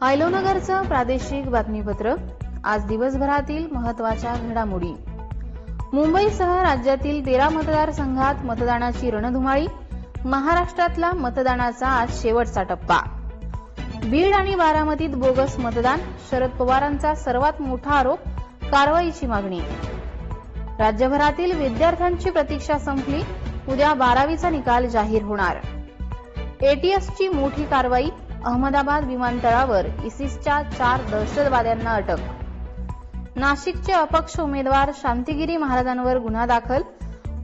आयलोनगरचं प्रादेशिक बातमीपत्र. आज दिवसभरातील महत्त्वाच्या घडामोडी. मुंबईसह राज्यातील तेरा मतदारसंघात मतदानाची रणधुमाळी. महाराष्ट्रातला मतदानाचा आज शेवटचा टप्पा. बीड आणि बारामतीत बोगस मतदान. शरद पवारांचा सर्वात मोठा आरोप कारवाईची मागणी. राज्यभरातील विद्यार्थ्यांची प्रतीक्षा संपली. उद्या बारावीचा निकाल जाहीर होणार. एटीएसची मोठी कारवाई. अहमदाबाद विमानतळावर इसिसच्या चार दहशतवाद्यांना अटक. नाशिकचे अपक्ष उमेदवार शांतिगिरी महाराजांवर गुन्हा दाखल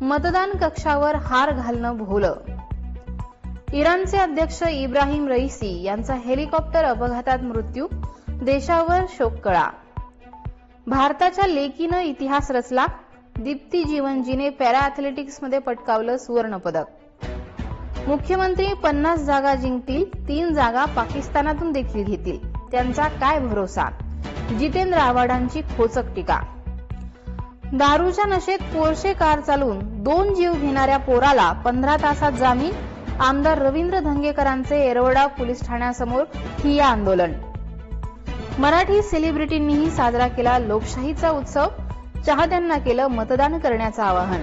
मतदान कक्षावर हार घालणं भोवलं. इराणचे अध्यक्ष इब्राहिम रईसी यांचा हेलिकॉप्टर अपघातात मृत्यू देशावर शोककळा भारताच्या लेकीनं इतिहास रचला दीप्ती जीवनजीने पॅरा अथलेटिक्समध्ये पटकावलं सुवर्णपदक. मुख्यमंत्री पन्नास जागा जिंकतील तीन जागा पाकिस्तानातून देखील घेतील. त्यांचा काय भरोसा? जितेंद्र आव्हाडांची खोचक टीका. दारूच्या नशेत पोरशे कार चालवून दोन जीव घेणाऱ्या पोराला पंधरा तासात जामीन आमदार रवींद्र धंगेकरांचे येरवडा पोलीस ठाण्यासमोर ठिया आंदोलन. मराठी सेलिब्रिटींनीही साजरा केला लोकशाहीचा उत्सव चाहत्यांना केलं मतदान करण्याचं आवाहन.